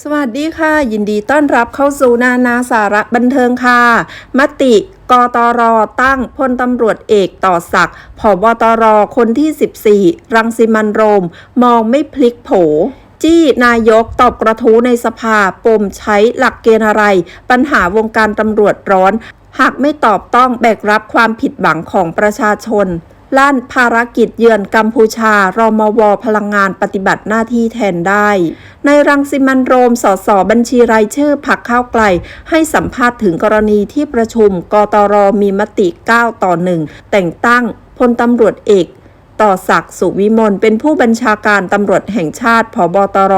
สวัสดีค่ะ ยินดีต้อนรับเข้าสู่นานาสาระบันเทิงค่ะ มติกตรตั้งพลตำรวจเอกต่อศักดิ์ผบตรคนที่ 14 รังสิมันโรม มองไม่พลิกโผจี้นายกตอบกระทู้ในสภาปมใช้หลักเกณฑ์อะไร ปัญหาวงการตำรวจร้อน หากไม่ตอบต้องแบกรับความผิดหวังของประชาชน ลั่นภารกิจเยือนกัมพูชารมวพลังงานปฏิบัติหน้าที่แทนได้ ในรังสิมันโรมสสบัญชีรายชื่อพักข้าวไกล ให้สัมภาษณ์ถึงกรณีที่ประชุม กตรมีมติ 9 ต่อ 1 แต่งตั้งพลตำรวจเอก ต่อศักดิ์สุวิมลเป็นผู้บัญชาการตำรวจแห่งชาติผบตร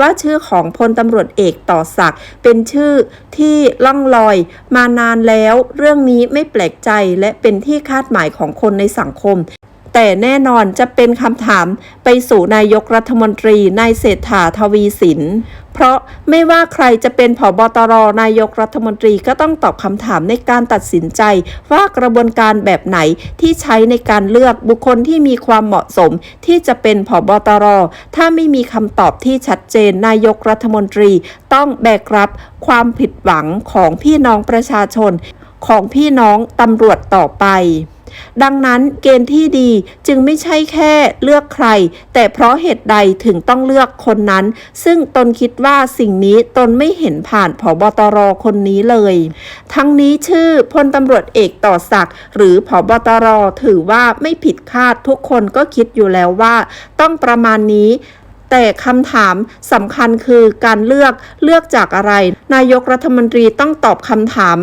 ว่าชื่อของพลตำรวจเอกต่อศักดิ์เป็นชื่อที่ล่องลอยมานานแล้ว เรื่องนี้ไม่แปลกใจและเป็นที่คาดหมายของคนในสังคม แต่แน่นอนจะเป็นคำถามไปสู่นายกรัฐมนตรีนายเศรษฐาทวีสิน เพราะไม่ว่าใครจะเป็นผบตรนายกรัฐมนตรีก็ต้องตอบคำถามในการตัดสินใจ ว่ากระบวนการแบบไหนที่ใช้ในการเลือกบุคคลที่มีความเหมาะสม ที่จะเป็นผบตร ถ้าไม่มีคำตอบที่ชัดเจนนายกรัฐมนตรี ต้องแบกรับความผิดหวังของพี่น้องประชาชน ของพี่น้องตำรวจต่อไป ดังนั้นเกณฑ์ที่ดีจึงไม่ใช่แค่เลือกใคร แต่เพราะเหตุใดถึงต้องเลือกคนนั้น ซึ่งตนคิดว่าสิ่งนี้ตนไม่เห็นผ่านผบตรคนนี้เลย ทั้งนี้ชื่อพลตำรวจเอกต่อศักดิ์หรือผบตรถือว่าไม่ผิดคาดทุกคนก็คิดอยู่แล้วว่า ต้องประมาณนี้แต่คำถามสำคัญคือการเลือกเลือกจากอะไร นายกรัฐมนตรีต้องตอบคำถาม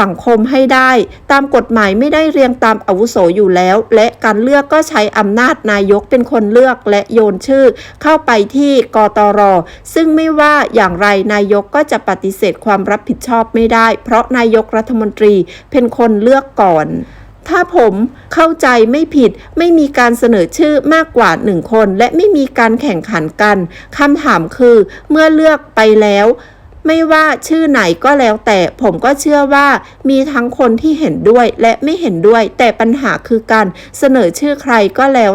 สังคมให้ได้ ตามกฎหมายไม่ได้เรียงตามอาวุโสอยู่แล้ว และการเลือกก็ใช้อำนาจนายกเป็นคนเลือกและโยนชื่อ เข้าไปที่กตร ซึ่งไม่ว่าอย่างไรนายกก็จะปฏิเสธความรับผิดชอบไม่ได้ เพราะนายกรัฐมนตรีเป็นคนเลือกก่อนถ้าผมเข้าใจไม่ผิดไม่มีการเสนอชื่อมากกว่าหนึ่งคน และไม่มีการแข่งขันกันคำถามคือเมื่อเลือกไปแล้ว ไม่ว่าชื่อไหนก็แล้วแต่ผมก็เชื่อว่ามีทั้งคนที่เห็นด้วยและไม่เห็นด้วย แต่ปัญหาคือการเสนอชื่อใครก็แล้ว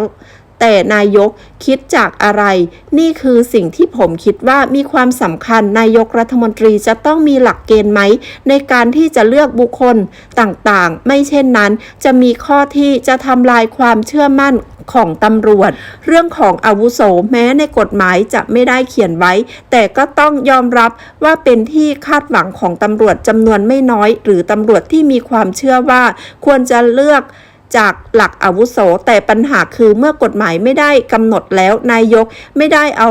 แต่นายกคิดจากอะไร นี่คือสิ่งที่ผมคิดว่ามีความสำคัญนายกรัฐมนตรีจะต้องมีหลักเกณฑ์ไหม ในการที่จะเลือกบุคคลต่างๆ ไม่เช่นนั้น จะมีข้อที่จะทำลายความเชื่อมั่นของตำรวจ เรื่องของอาวุโสแม้ในกฎหมายจะไม่ได้เขียนไว้ แต่ก็ต้องยอมรับว่าเป็นที่คาดหวังของตำรวจจำนวนไม่น้อย หรือตำรวจที่มีความเชื่อว่าควรจะเลือก จากหลักอาวุโส แต่ปัญหาคือเมื่อกฎหมายไม่ได้กำหนดแล้วนายกไม่ได้เอา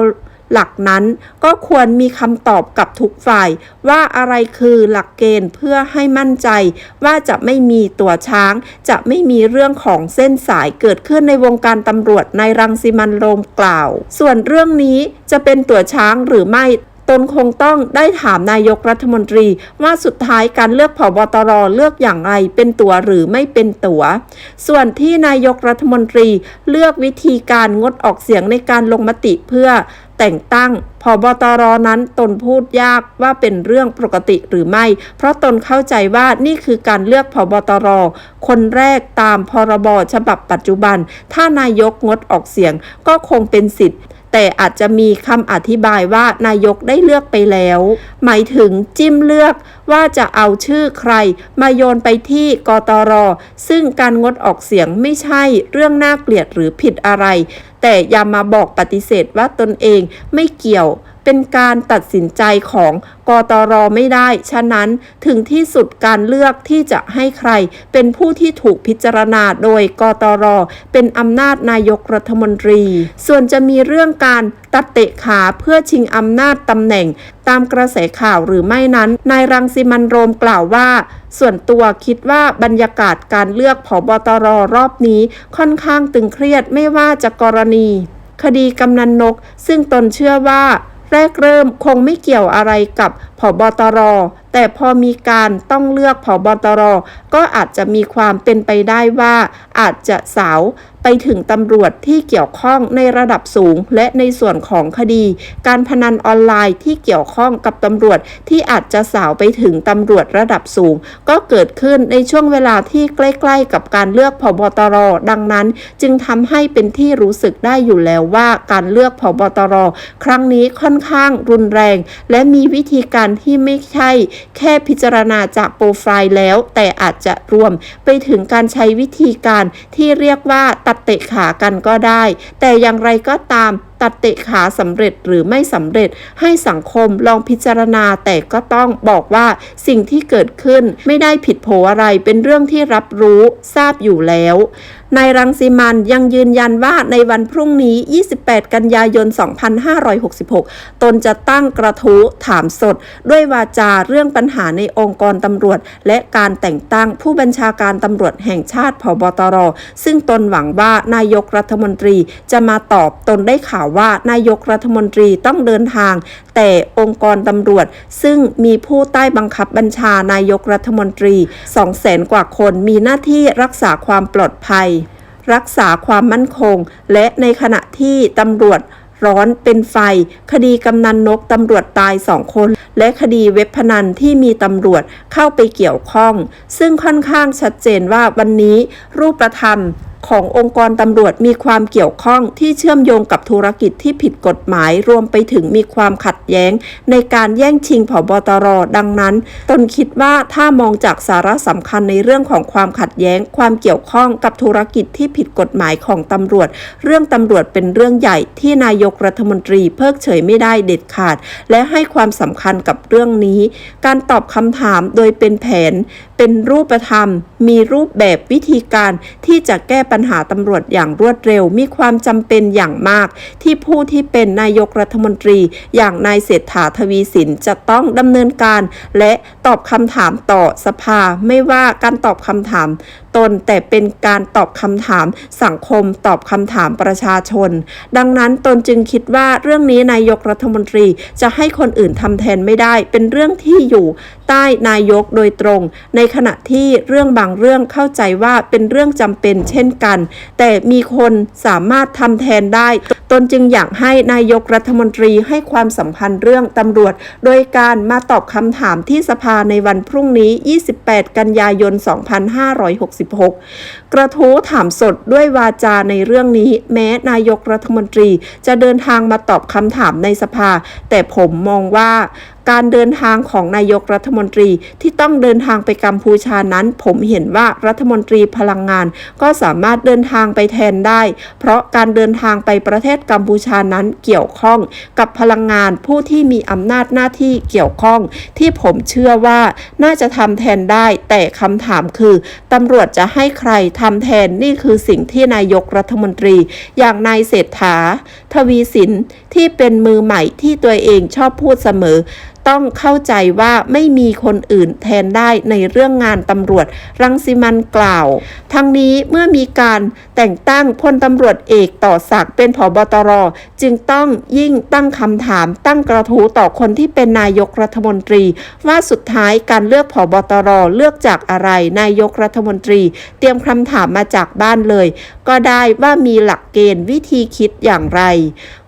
หลักนั้นก็ควรมีคำตอบกับทุกฝ่าย ว่าอะไรคือหลักเกณฑ์เพื่อให้มั่นใจ ว่าจะไม่มีตัวช้าง จะไม่มีเรื่องของเส้นสายเกิดขึ้นในวงการตำรวจในรังสิมันโรมกล่าว ส่วนเรื่องนี้จะเป็นตัวช้างหรือไม่ ตนคงต้องได้ถามนายกรัฐมนตรี ว่าสุดท้ายการเลือกผบตรเลือกอย่างไรเป็นตัวหรือไม่เป็นตัว ส่วนที่นายกรัฐมนตรีเลือกวิธีการงดออกเสียงในการลงมติเพื่อแต่งตั้งผบตรนั้นตนพูดยากว่าเป็นเรื่องปกติหรือไม่ เพราะตนเข้าใจว่านี่คือการเลือกผบตร คนแรกตามพรบฉบับปัจจุบัน ถ้านายกงดออกเสียงก็คงเป็นสิทธิ์ แต่อาจจะมีคำอธิบายว่านายกได้เลือกไปแล้ว หมายถึงจิ้มเลือกว่าจะเอาชื่อใคร มาโยนไปที่กตร ซึ่งการงดออกเสียงไม่ใช่เรื่องน่าเกลียดหรือผิดอะไร แต่อย่ามาบอกปฏิเสธว่าตนเองไม่เกี่ยว เป็นการตัดสินใจของกตรไม่ได้ ฉะนั้นถึงที่สุดการเลือกที่จะให้ใคร เป็นผู้ที่ถูกพิจารณาโดยกตรเป็นอำนาจนายกรัฐมนตรี ส่วนจะมีเรื่องการตัดเตะขาเพื่อชิงอำนาจตำแหน่งตามกระแสข่าวหรือไม่นั้น นายรังสิมันโรมกล่าวว่า ส่วนตัวคิดว่าบรรยากาศการเลือกผบตรรอบนี้ค่อนข้างตึงเครียดไม่ว่าจะกรณี คดีกำนันนก ซึ่งตนเชื่อว่า แรกเริ่มคงไม่เกี่ยวอะไรกับผบตร แต่พอมีการต้องเลือกผบตร ก็อาจจะมีความเป็นไปได้ว่าอาจจะสาว ไปถึงตำรวจที่เกี่ยวข้องในระดับสูง และในส่วนของคดี การพนันออนไลน์ที่เกี่ยวข้องกับตำรวจที่อาจจะสาวไปถึงตำรวจระดับสูง ก็เกิดขึ้นในช่วงเวลาที่ใกล้ๆ กับการเลือกผบตร ดังนั้น จึงทำให้เป็นที่รู้สึกได้อยู่แล้วว่าการเลือกผบตร ครั้งนี้ค่อนข้างรุนแรง และมีวิธีการที่ไม่ใช่ แค่พิจารณาจากโปรไฟล์แล้ว แต่อาจจะรวมไปถึงการใช้วิธีการที่เรียกว่าตัดเตะขากันก็ได้ แต่อย่างไรก็ตามตัดเตะขาสำเร็จหรือไม่สำเร็จให้สังคมลองพิจารณาแต่ก็ต้องบอกว่าสิ่งที่เกิดขึ้นไม่ได้ผิดโผอะไรเป็นเรื่องที่รับรู้ทราบอยู่แล้ว นายรังสิมันยังยืนยันว่าในวันพรุ่งนี้ 28 กันยายน 2566 ตนจะตั้งกระทู้ถามสด ด้วยวาจาเรื่องปัญหาในองค์กรตำรวจ และการแต่งตั้งผู้บัญชาการตำรวจแห่งชาติผบตร ซึ่งตนหวังว่านายกรัฐมนตรีจะมาตอบตนได้ข่าวว่านายกรัฐมนตรีต้องเดินทาง แต่องค์กรตำรวจ ซึ่งมีผู้ใต้บังคับบัญชานายกรัฐมนตรี 200,000กว่าคนมีหน้าที่รักษาความปลอดภัย รักษาความมั่นคง และในขณะที่ตำรวจร้อนเป็นไฟ คดีกำนันนกตำรวจตายสองคน และคดีเว็บพนันที่มีตำรวจเข้าไปเกี่ยวข้อง ซึ่งค่อนข้างชัดเจนว่าวันนี้รูปธรรม ขององค์กรตำรวจมีความเกี่ยวข้องที่เชื่อมโยงกับธุรกิจที่ผิดกฎหมาย รวมไปถึงมีความขัดแย้ง ในการแย่งชิงผบตรดังนั้น ตนคิดว่าถ้ามองจากสาระสำคัญในเรื่องของความขัดแย้ง ความเกี่ยวข้องกับธุรกิจที่ผิดกฎหมายของตำรวจ เรื่องตำรวจเป็นเรื่องใหญ่ที่นายกรัฐมนตรีเพิกเฉยไม่ได้เด็ดขาด และให้ความสำคัญกับเรื่องนี้ การตอบคำถามโดยเป็นแผน เป็นรูปธรรม มีรูปแบบวิธีการที่จะแก้ปัญหาตำรวจอย่างรวดเร็ว มีความจำเป็นอย่างมาก ที่ผู้ที่เป็นนายกรัฐมนตรีอย่างนายเศรษฐาทวีสินจะต้องดำเนินการ และตอบคำถามต่อสภาไม่ว่าการตอบคำถาม ตน แต่เป็นการตอบคำถามสังคมตอบคำถามประชาชน ดังนั้นตนจึงคิดว่าเรื่องนี้นายกรัฐมนตรีจะให้คนอื่นทำแทนไม่ได้ เป็นเรื่องที่อยู่ใต้นายกโดยตรง ในขณะที่เรื่องบางเรื่องเข้าใจว่าเป็นเรื่องจำเป็นเช่นกัน แต่มีคนสามารถทำแทนได้ ตนจึงอยากให้นายกรัฐมนตรีให้ความสำคัญเรื่องตำรวจ โดยการมาตอบคำถามที่สภาในวันพรุ่งนี้ 28 กันยายน 2566 กระทู้ถามสดด้วยวาจาในเรื่องนี้ แม้นายกรัฐมนตรีจะเดินทางมาตอบคำถามในสภา แต่ผมมองว่า การเดินทางของนายกรัฐมนตรีที่ต้องเดินทางไปกัมพูชานั้น ผมเห็นว่ารัฐมนตรีพลังงาน ก็สามารถเดินทางไปแทนได้ เพราะการเดินทางไปประเทศกัมพูชานั้นเกี่ยวข้องกับพลังงานผู้ที่มีอำนาจหน้าที่เกี่ยวข้อง ที่ผมเชื่อว่าน่าจะทำแทนได้ แต่คำถามคือตำรวจจะให้ใครทำแทนนี่คือสิ่งที่นายกรัฐมนตรี อย่างนายเศรษฐา ทวีสินที่เป็นมือใหม่ที่ตัวเองชอบพูดเสมอต้องเข้าใจว่าไม่มีคนอื่นแทนได้ในเรื่องงานตำรวจ รังสิมันกล่าว ทั้งนี้เมื่อมีการแต่งตั้งพลตำรวจเอกต่อศักดิ์เป็นผบตร จึงต้องยิ่งตั้งคำถามตั้งกระทู้ต่อคนที่เป็นนายกรัฐมนตรี ว่าสุดท้ายการเลือกผบตรเลือกจากอะไรนายกรัฐมนตรี เตรียมคำถามมาจากบ้านเลย ก็ได้ว่ามีหลักเกณฑ์วิธีคิดอย่างไร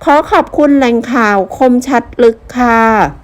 ขอขอบคุณแหล่งข่าวคมชัดลึกค่ะ